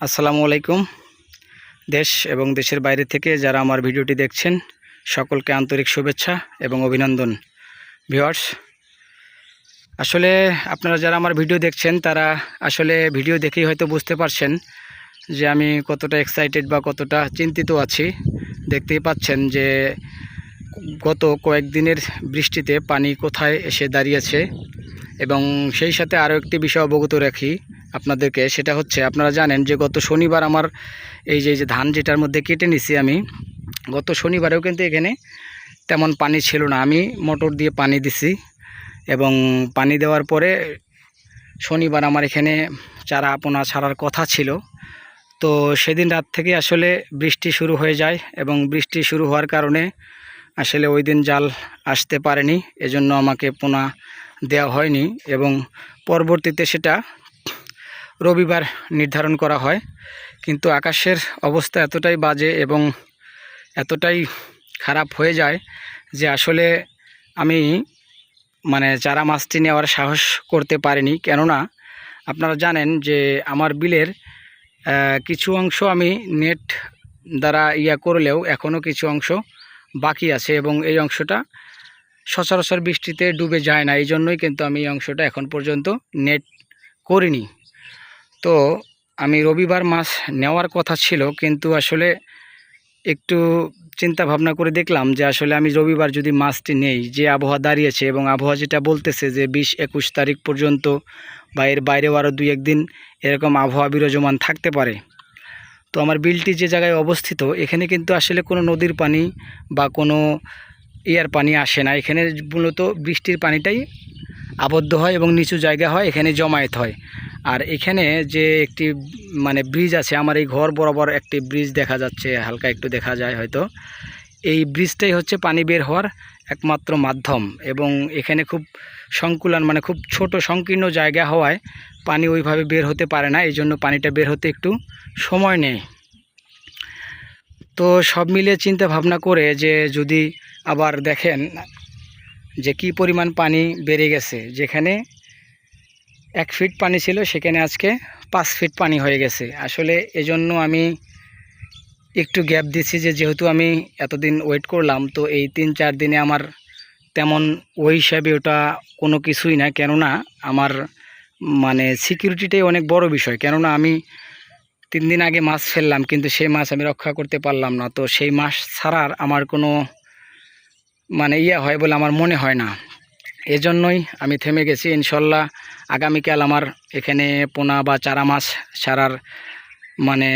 আসসালামু আলাইকুম। দেশ এবং দেশের বাইরে থেকে যারা আমার ভিডিওটি দেখছেন, সকলকে আন্তরিক শুভেচ্ছা এবং অভিনন্দন। ভিওয়ার্স আসলে আপনারা যারা আমার ভিডিও দেখছেন, তারা আসলে ভিডিও দেখেই হয়তো বুঝতে পারছেন যে আমি কতটা এক্সাইটেড বা কতটা চিন্তিত আছি। দেখতেই পাচ্ছেন যে গত কয়েকদিনের বৃষ্টিতে পানি কোথায় এসে দাঁড়িয়েছে এবং সেই সাথে আরও একটি বিষয় অবগত রাখি। আপনাদেরকে, সেটা হচ্ছে আপনারা জানেন যে গত শনিবার আমার এই যে ধান যেটার মধ্যে কেটে নিছি আমি, গত শনিবারেও কিন্তু এখানে তেমন পানি ছিল না। আমি মোটর দিয়ে পানি দিছি এবং পানি দেওয়ার পরে শনিবার আমার এখানে চারা আপনা ছাড়ার কথা ছিল। তো সেদিন রাত থেকে আসলে বৃষ্টি শুরু হয়ে যায় এবং বৃষ্টি শুরু হওয়ার কারণে আসলে ওই দিন জাল আসতে পারেনি, এজন্য আমাকে পোনা দেওয়া হয়নি এবং পরবর্তীতে সেটা রবিবার নির্ধারণ করা হয়। কিন্তু আকাশের অবস্থা এতটাই বাজে এবং এতটাই খারাপ হয়ে যায় যে আসলে আমি মানে চারা মাছটি নেওয়ার সাহস করতে পারিনি। কেননা আপনারা জানেন যে আমার বিলের কিছু অংশ আমি নেট দ্বারা ইয়া করলেও এখনও কিছু অংশ বাকি আছে এবং এই অংশটা সচরাচর বৃষ্টিতে ডুবে যায় না। এই জন্যই কিন্তু আমি এই অংশটা এখন পর্যন্ত নেট করিনি। তো আমি রবিবার মাছ নেওয়ার কথা ছিল, কিন্তু আসলে একটু চিন্তা ভাবনা করে দেখলাম যে আসলে আমি রবিবার যদি মাছটি নেই, যে আবহাওয়া দাঁড়িয়েছে এবং আবহাওয়া যেটা বলতেছে যে বিশ একুশ তারিখ পর্যন্ত বা এর বাইরেও আরও দুই একদিন এরকম আবহাওয়া বিরাজমান থাকতে পারে। তো আমার বিলটি যে জায়গায় অবস্থিত, এখানে কিন্তু আসলে কোনো নদীর পানি বা কোনো ইয়ার পানি আসে না। এখানে মূলত বৃষ্টির পানিটাই আবদ্ধ হয় এবং নিচু জায়গা হয়, এখানে জমায়েত হয়। আর এখানে যে একটি মানে ব্রিজ আছে, আমার এই ঘর বরাবর একটি ব্রিজ দেখা যাচ্ছে, হালকা একটু দেখা যায় হয়তো। এই ব্রিজটাই হচ্ছে পানি বের হওয়ার একমাত্র মাধ্যম এবং এখানে খুব সংকুলন মানে খুব ছোট সংকীর্ণ জায়গা হওয়ায় পানি ওইভাবে বের হতে পারে না, এই জন্য পানিটা বের হতে একটু সময় নেয়। তো সব মিলিয়ে চিন্তা ভাবনা করে যে যদি আবার দেখেন যে কি পরিমাণ পানি বেড়ে গেছে, যেখানে এক ফিট পানি ছিল, সেখানে আজকে পাঁচ ফিট পানি হয়ে গেছে। আসলে এজন্য আমি একটু গ্যাপ দিচ্ছি যে যেহেতু আমি এতদিন ওয়েট করলাম, তো এই তিন চার দিনে আমার তেমন ওই হিসাবে ওটা কোনো কিছুই না। কেননা আমার মানে সিকিউরিটিটাই অনেক বড় বিষয়। কেননা আমি তিন দিন আগে মাছ ফেললাম, কিন্তু সেই মাছ আমি রক্ষা করতে পারলাম না। তো সেই মাছ ছাড়ার আমার কোনো মানে ইয়ে হয় বলে আমার মনে হয় না। এজন্যই আমি থেমে গেছি, ইনশাল্লাহ। আগামীকাল আমার এখানে পোনা বা চারা মাছ ছাড়ার মানে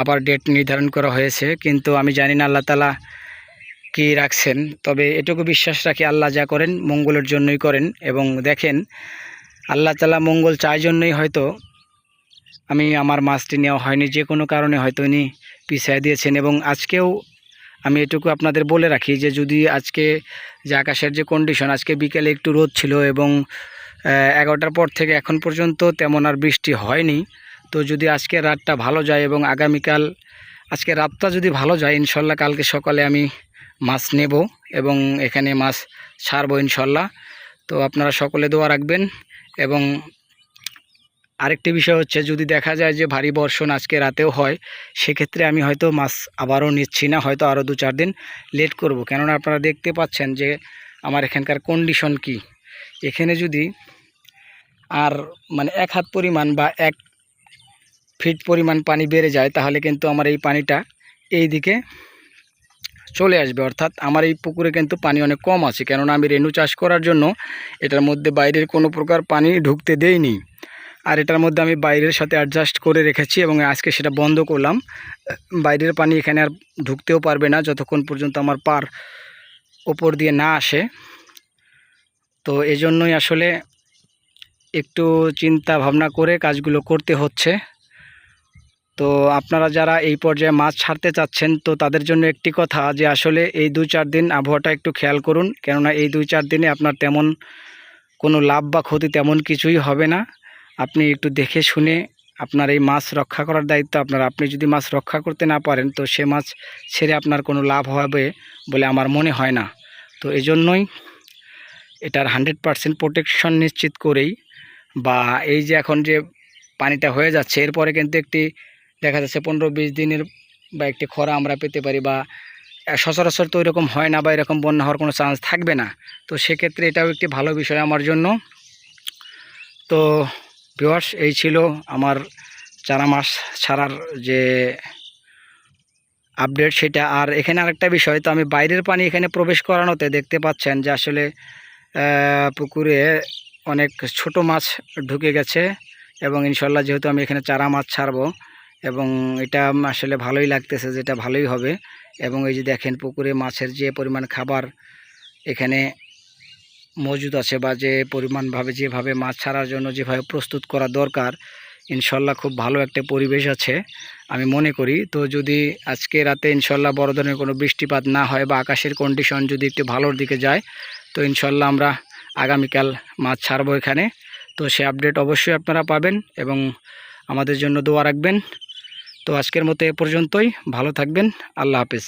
আবার ডেট নির্ধারণ করা হয়েছে। কিন্তু আমি জানি না আল্লাহ তালা কী রাখছেন। তবে এটুকু বিশ্বাস রাখি আল্লাহ যা করেন মঙ্গলের জন্যই করেন এবং দেখেন আল্লাহ তালা মঙ্গল চাই জন্যই হয়তো আমি আমার মাছটি নেওয়া হয়নি, যে কোনো কারণে হয়তো উনি পিছিয়ে দিয়েছেন এবং আজকেও আমি এটুকু আপনাদের বলে রাখি যে যদি আজকে যে আকাশের যে কন্ডিশন আজকে বিকেলে একটু রোদ ছিল এবং এগারোটার পর থেকে এখন পর্যন্ত তেমন আর বৃষ্টি হয়নি, তো যদি আজকে রাতটা ভালো যায় এবং আগামীকাল, আজকে রাতটা যদি ভালো যায়, ইনশাল্লাহ কালকে সকালে আমি মাছ নেব এবং এখানে মাছ ছাড়বো ইনশাল্লাহ। তো আপনারা সকলে দোয়া রাখবেন এবং আরেকটি বিষয় হচ্ছে, যদি দেখা যায় যে ভারী বর্ষণ আজকে রাতেও হয়, সেক্ষেত্রে আমি হয়তো মাছ আবারও নিচ্ছি না, হয়তো আরও দু চার দিন লেট করব। কেননা আপনারা দেখতে পাচ্ছেন যে আমার এখানকার কন্ডিশন কি। এখানে যদি আর মানে এক হাত পরিমাণ বা এক ফিট পরিমাণ পানি বেড়ে যায়, তাহলে কিন্তু আমার এই পানিটা এই দিকে চলে আসবে। অর্থাৎ আমার এই পুকুরে কিন্তু পানি অনেক কম আছে। কেননা আমি রেণু চাষ করার জন্য এটার মধ্যে বাইরের কোনো প্রকার পানি ঢুকতে দেইনি। আর এটার মধ্যে আমি বাইরের সাথে অ্যাডজাস্ট করে রেখেছি এবং আজকে সেটা বন্ধ করলাম। বাইরের পানি এখানে আর ঢুকতেও পারবে না যতক্ষণ পর্যন্ত আমার পার ওপর দিয়ে না আসে। তো এজন্যই আসলে একটু চিন্তা ভাবনা করে কাজগুলো করতে হচ্ছে। তো আপনারা যারা এই পর্যায়ে মাছ ছাড়তে চাচ্ছেন, তো তাদের জন্য একটি কথা যে আসলে এই দুই চার দিন আবহাওয়াটা একটু খেয়াল করুন। কেননা এই দুই চার দিনে আপনার তেমন কোনো লাভ বা ক্ষতি তেমন কিছুই হবে না। আপনি একটু দেখে শুনে আপনার এই মাছ রক্ষা করার দায়িত্ব আপনার। আপনি যদি মাছ রক্ষা করতে না পারেন, তো সে মাছ ছেড়ে আপনার কোনো লাভ হবে বলে আমার মনে হয় না। তো এই জন্যই এটার হান্ড্রেড পারসেন্ট প্রোটেকশন নিশ্চিত করেই বা এই যে এখন যে পানিটা হয়ে যাচ্ছে, এরপরে কিন্তু একটি দেখা যাচ্ছে পনেরো বিশ দিনের বা একটি খরা আমরা পেতে পারি বা সচরাচর তো এরকম হয় না বা এরকম বন্যা হওয়ার কোনো চান্স থাকবে না। তো সেক্ষেত্রে এটাও একটি ভালো বিষয় আমার জন্য। তো ভিওয়ার্স এই ছিল আমার চারা মাস ছাড়ার যে আপডেট সেটা। আর এখানে আরেকটা বিষয়, তো আমি বাইরের পানি এখানে প্রবেশ করানোতে দেখতে পাচ্ছেন যে আসলে পুকুরে অনেক ছোট মাছ ঢুকে গেছে এবং ইনশাল্লাহ যেহেতু আমি এখানে চারা মাছ ছাড়বো এবং এটা আসলে ভালোই লাগতেছে যেটা ভালোই হবে। এবং এই যে দেখেন পুকুরে মাছের যে পরিমাণ খাবার এখানে মজুদ আছে বা যে পরিমাণভাবে, যেভাবে মাছ ছাড়ার জন্য যেভাবে প্রস্তুত করা দরকার, ইনশাল্লাহ খুব ভালো একটা পরিবেশ আছে আমি মনে করি। তো যদি আজকে রাতে ইনশাল্লাহ বড় ধরনের কোনো বৃষ্টিপাত না হয় বা আকাশের কন্ডিশন যদি একটু ভালোর দিকে যায়, তো ইনশাল্লাহ আমরা আগামীকাল মাছ ছাড়বো এখানে। তো সে আপডেট অবশ্যই আপনারা পাবেন এবং আমাদের জন্য দোয়া রাখবেন। তো আজকের মতো এ পর্যন্তই। ভালো থাকবেন। আল্লাহ হাফেজ।